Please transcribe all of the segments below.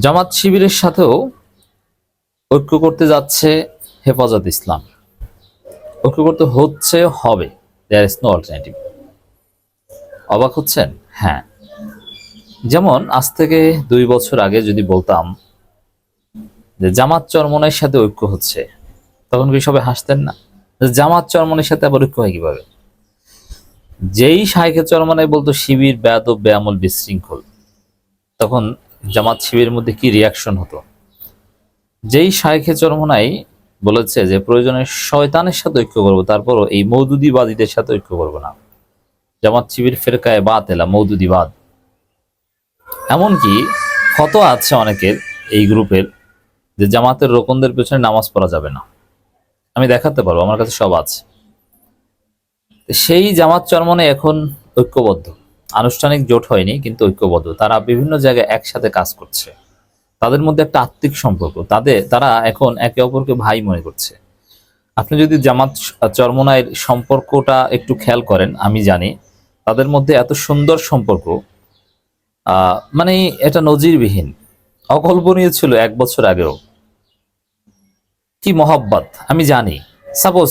জামাত শিবিরের সাথেও ঐক্য করতে যাচ্ছে হেফাজত ইসলাম। ঐক্য করতে হচ্ছে, হবে। দেয়ার ইজ নো অল্টারনেটিভ অবাক হচ্ছেন? হ্যাঁ। যেমন আজ থেকে দুই বছর আগে যদি বলতাম যে জামাত চরমনের সাথে ঐক্য হচ্ছে, তখন কি সবাই হাসতেন না? জামাত চরমনের সাথে আবার ঐক্য হয় কীভাবে? যেই শাহেখে চরমনায় বলতো, শিবির ব্যাদ ব্যামল, বিশৃঙ্খল। তখন জামাত শিবিরের মধ্যে কি রিয়াকশন হতো? যেই শাহেখে চরমনাই বলেছে যে, প্রয়োজনে শয়তানের সাথে ঐক্য করব, তারপরও এই মৌদুদিবাদীদের সাথে ঐক্য করব না। জামাত শিবির ফেরকায় বাত এলা, মৌদুদিবাদ। এমনকি ক্ষত আছে অনেকের এই গ্রুপের, যে জামাতের রোকনদের পেছনে নামাজ পড়া যাবে না। আমি দেখাতে পারব, আমার কাছে সব আছে। সেই জামাত চরমনে এখন ঐক্যবদ্ধ। আনুষ্ঠানিক জোট হয়নি, কিন্তু ঐক্যবদ্ধ। তারা বিভিন্ন জায়গায় একসাথে কাজ করছে। তাদের মধ্যে একটা আত্মিক সম্পর্ক। তাদের তারা এখন একে অপরকে ভাই মনে করছে। আপনি যদি জামাত চরমনায়ের সম্পর্কটা একটু খেয়াল করেন, আমি জানি, তাদের মধ্যে এত সুন্দর সম্পর্ক মানে এটা নজিরবিহীন। অকল্পনীয় ছিল এক বছর আগেও। কি মহব্বত, আমি জানি। সাপোজ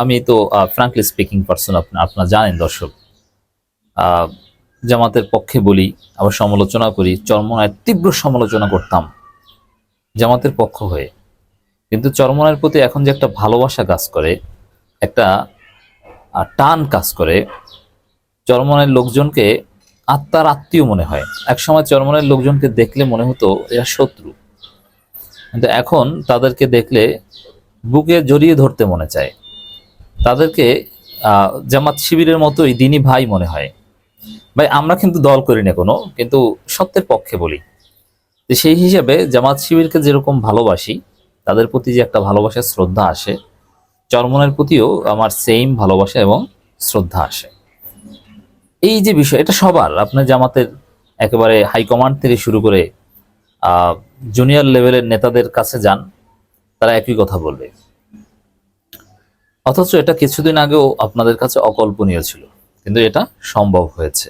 আমি তো ফ্রাঙ্কলি স্পিকিং পার্সন আপনারা জানেন দর্শক। জামাতের পক্ষে বলি, আবার সমালোচনা করি, চরমনায় তীব্র সমালোচনা করতাম জামাতের পক্ষ হয়ে। কিন্তু চরমনার প্রতি এখন যে একটা ভালোবাসা কাজ করে, একটা টান কাজ করে, চরমনের লোকজনকে আত্মার আত্মীয় মনে হয়। একসময় চরমনের লোকজনকে দেখলে মনে হতো এরা শত্রু। কিন্তু এখন তাদেরকে দেখলে বুকে জড়িয়ে ধরতে মনে চায়। তাদেরকে জামাত শিবিরের মতোই দিনী ভাই মনে হয়। ভাই, আমরা কিন্তু দল করি না কোনো, কিন্তু সত্যের পক্ষে বলি। সেই হিসাবে জামাত শিবিরকে যেরকম ভালোবাসি, তাদের প্রতি যে একটা ভালোবাসার শ্রদ্ধা আসে, চরমনের প্রতিও আমার সেম ভালোবাসা এবং শ্রদ্ধা আসে। এই যে বিষয়, এটা সবার, আপনার জামাতের একেবারে হাইকমান্ড থেকে শুরু করে জুনিয়র লেভেলের নেতাদের কাছে যান, তারা একই কথা বলবে। অথচ এটা কিছুদিন আগেও আপনাদের কাছে অকল্পনীয় ছিল, কিন্তু এটা সম্ভব হয়েছে।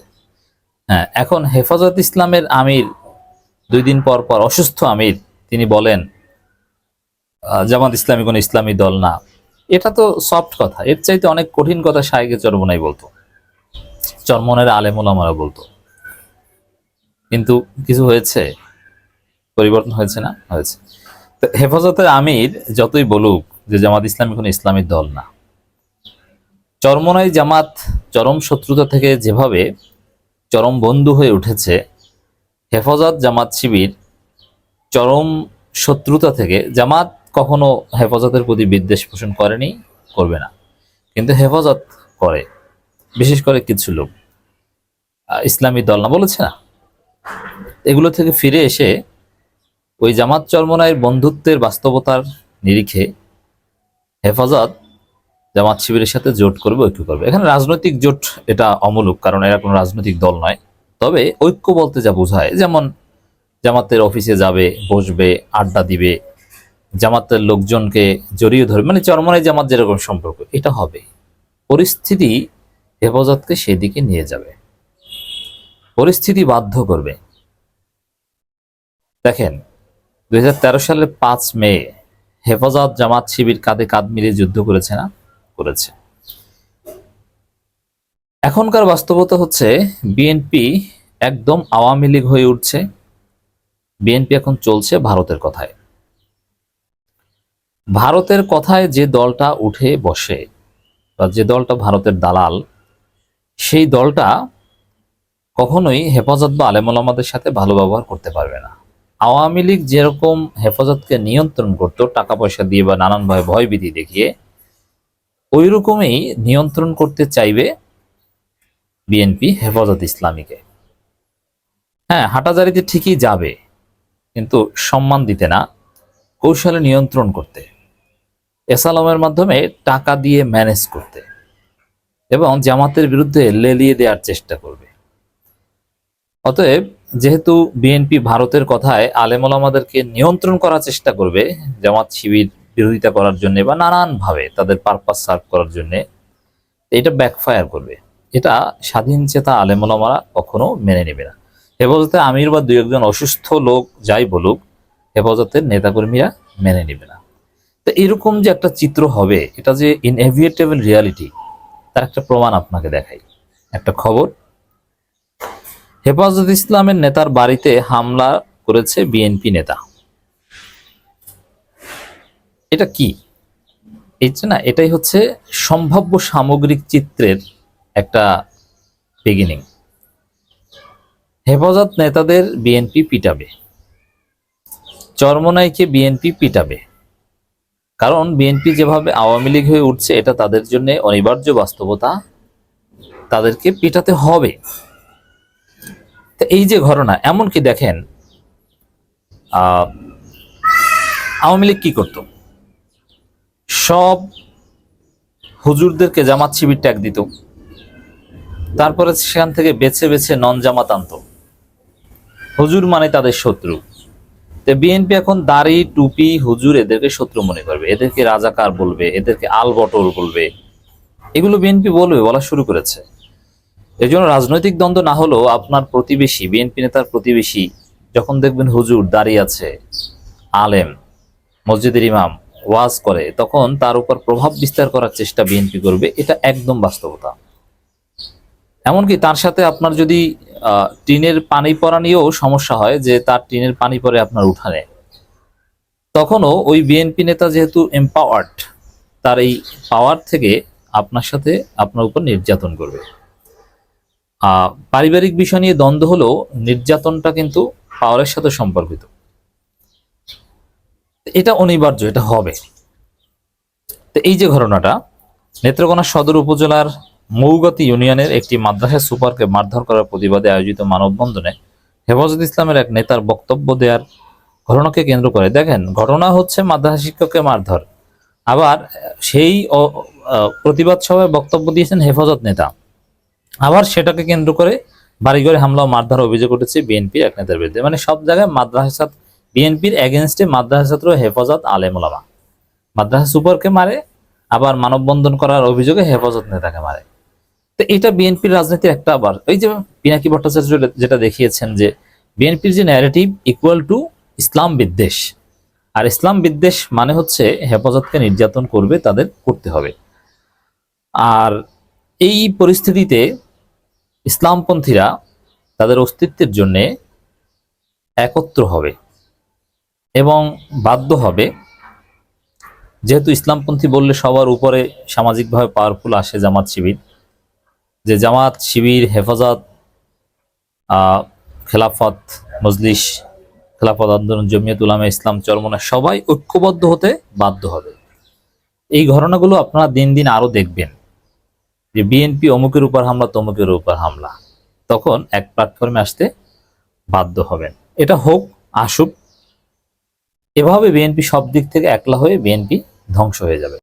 হ্যাঁ এখন হেফাজত ইসলামের আমির, দুই দিন পর পর অসুস্থ আমির, তিনি বলেন জামাত ইসলামী কোনো ইসলামী দল না। এটা তো সফট কথা, এর চাইতে অনেক কঠিন কথা সাহেকে চরমনাই বলতো চরমনের আলেমুলামারা বলতো। কিন্তু কিছু হয়েছে? পরিবর্তন হয়েছে না? হয়েছে। তো হেফাজতের আমির যতই বলুক যে জামাত ইসলামী কোনো ইসলামী দল না। চরমনাই জামাত, চরম শত্রুতা থেকে যেভাবে চরম বন্ধু হয়ে উঠেছে। হেফাজত জামাত শিবির চরম শত্রুতা থেকে জামাত কখনো হেফাজতের প্রতি বিদ্বেষ পোষণ করেনি, করবে না। কিন্তু হেফাজত করে, বিশেষ করে কিছু লোক। ইসলামী দল না, বলেছে না? এগুলো থেকে ফিরে এসে ওই জামাত চরমনায়ের বন্ধুত্বের বাস্তবতার নিরিখে হেফাজত জামাত শিবিরের সাথে জোট করবে, ঐক্য করবে। এখানে রাজনৈতিক জোট এটা অমূলক, কারণ এরা কোনো রাজনৈতিক দল নয়। তবে ঐক্য বলতে যা বোঝায়, যেমন জামাতের অফিসে যাবে, বসবে, আড্ডা দিবে, জামাতের লোকজনকে জড়িয়ে ধরবে মানে চরমনায় জামাত যেরকম সম্পর্ক, এটা হবে। পরিস্থিতি হেফাজতকে সেদিকে নিয়ে যাবে। পরিস্থিতি বাধ্য করবে। দেখেন, দুই সালের পাঁচ মে, হেফাজত জামাত শিবির কাঁধে কাঁধ মিলিয়ে যুদ্ধ করেছে না? করেছে। এখনকার বাস্তবতা হচ্ছে বিএনপি একদম আওয়ামী লীগ হয়ে উঠছে। বিএনপি এখন চলছে ভারতের কথায়। ভারতের কথায় যে দলটা উঠে বসে বা যে দলটা ভারতের দালাল, সেই দলটা কখনোই হেফাজত বা আলেমুলামাদের সাথে ভালো ব্যবহার করতে পারবে না। আওয়ামী লীগ যেরকম হেফাজতকে নিয়ন্ত্রণ করত, টাকা পয়সা দিয়ে বা নানানভাবে ভয়ভীতি দেখিয়ে ওই রকমই নিয়ন্ত্রণ করতে চাইবে বিএনপি হেফাজত ইসলামীকে। হ্যাঁ হাঁটাজারিতে ঠিকই যাবে, কিন্তু সম্মান দিতে না, কৌশলে নিয়ন্ত্রণ করতে, এসালামের মাধ্যমে টাকা দিয়ে ম্যানেজ করতে, এবং জামাতের বিরুদ্ধে লেলিয়ে দেওয়ার চেষ্টা করবে। অতএব, যেহেতু বিএনপি ভারতের কথায় আলেমলামাদেরকে নিয়ন্ত্রণ করার চেষ্টা করবে, জামাত শিবির বিরোধিতা করার জন্য বা নানানভাবে তাদের পারপাস সার্ভ করার জন্য এটা ব্যাকফায়ার করবে। এটা স্বাধীন চেতা আলেমলামারা কখনো মেনে নেবে না। হেফাজতে আমির বা দু একজন অসুস্থ লোক যাই বলুক, হেফাজতের নেতাকর্মীরা মেনে নেবে না। তো এরকম যে একটা চিত্র হবে, এটা যে ইনএভিয়েটেবল রিয়ালিটি তার একটা প্রমাণ আপনাকে দেখাই। একটা খবর, হেফাজত ইসলামের নেতার বাড়িতে হামলা করেছে বিএনপি নেতা। এটা কি? এই যে না এটাই হচ্ছে সম্ভাব্য সামগ্রিক চিত্রের একটা বিগিনিং হেফাজত নেতাদের বিএনপি পিটাবে। চরমনাইকে বিএনপি পিটাবে। কারণ বিএনপি যেভাবে আওয়ামী লীগ হয়ে উঠছে এটা তাদের জন্য অনিবার্য বাস্তবতা। তাদেরকে পিটাতে হবে। তো এই যে ঘটনা এমনকি দেখেন আহ, আওয়ামী লীগ কি করত? সব হুজুরদেরকে জামাত শিবির ট্যাগ দিত। তারপরে সেখান থেকে বেছে বেছে নন জামাত আনত। হুজুর মানে তাদের শত্রু। তো বিএনপি এখন দাড়ি, টুপি, হুজুর এদেরকে শত্রু মনে করবে। এদেরকে রাজাকার বলবে, এদেরকে আল বটল বলবে। এগুলো বিএনপি বলবে, বলা শুরু করেছে। এই জন্য রাজনৈতিক দ্বন্দ্ব না হলেও আপনার প্রতিবেশী, বিএনপি নেতার প্রতিবেশী, যখন দেখবেন হুজুর দাঁড়িয়ে আছে, আলেম, মসজিদের ইমাম ওয়াজ করে, তখন তার উপর প্রভাব বিস্তার করার চেষ্টা বিএনপি করবে, এটা একদম বাস্তবতা। এমনকি তার সাথে আপনার যদি টিনের পানি পড়া নিয়েও সমস্যা হয় যে তার টিনের পানি পরে আপনার উঠানে। তখনও ওই বিএনপি নেতা যেহেতু এম্পাওয়ার্ড তার এই পাওয়ার থেকে আপনার সাথে আপনার উপর নির্যাতন করবে। পারিবারিক বিষয় নিয়ে দ্বন্দ্ব হলেও নির্যাতনটা কিন্তু পাওয়ারের সাথে সম্পর্কিত। এটা অনিবার্য, এটা হবে। তো এই যে ঘটনাটা, নেত্রকোনা সদর উপজেলার মৌগতি ইউনিয়নের একটি মাদ্রাসা সুপারকে মারধর করার প্রতিবাদে আয়োজিত মানববন্ধনে হেফাজত ইসলামের এক নেতার বক্তব্য দেওয়ার ঘটনাকে কেন্দ্র করে। দেখেন, ঘটনা হচ্ছে মাদ্রাসা শিক্ষককে মারধর। আবার সেই প্রতিবাদ সভায় বক্তব্য দিয়েছেন হেফাজত নেতা। আবার সেটাকে কেন্দ্র করে বাড়িঘরে হামলা ও মারধর অভিযোগ উঠেছে বিএনপি এক নেতার বিরুদ্ধে। মানে সব জায়গায় মাদ্রাসা বিএনপির এগেনস্টে মাদ্রাসা ছাত্র হেফাজত আলেমুলামা মাদ্রাসা সুপারকে মারে, আবার মানববন্ধন করার অভিযোগে হেফাজত নেতাকে মারে। তো এটা বিএনপির রাজনীতির একটা আবার। ওই যে পিনাকি ভট্টাচার্য যেটা দেখিয়েছেন যে বিএনপির যে ন্যারেটিভ ইকুয়াল টু ইসলাম বিদ্বেষ। আর ইসলাম বিদ্বেষ মানে হচ্ছে হেফাজতকে নির্যাতন করবে, তাদের করতে হবে। আর এই পরিস্থিতিতে ইসলামপন্থীরা তাদের অস্তিত্বের জন্যে একত্র হবে। এবং বাধ্য হবে। যেহেতু ইসলামপন্থী বললে সবার উপরে সামাজিকভাবে পাওয়ারফুল আসে জামাত শিবির। যে জামাত শিবির, হেফাজত খেলাফত, মজলিস, খেলাফত আন্দোলন, জমিয়ত উলামা, ইসলাম চরমনা সবাই ঐক্যবদ্ধ হতে বাধ্য হবে। এই ঘটনাগুলো আপনারা দিন দিন আরও দেখবেন। যে বিএনপি অমুকের উপর হামলা, তমুকের উপর হামলা। তখন এক প্ল্যাটফর্মে আসতে বাধ্য হবেন। এটা হোক, আসুক এভাবে বিএনপি সব দিক থেকে একলা হয়ে বিএনপি ধ্বংস হয়ে যাবে।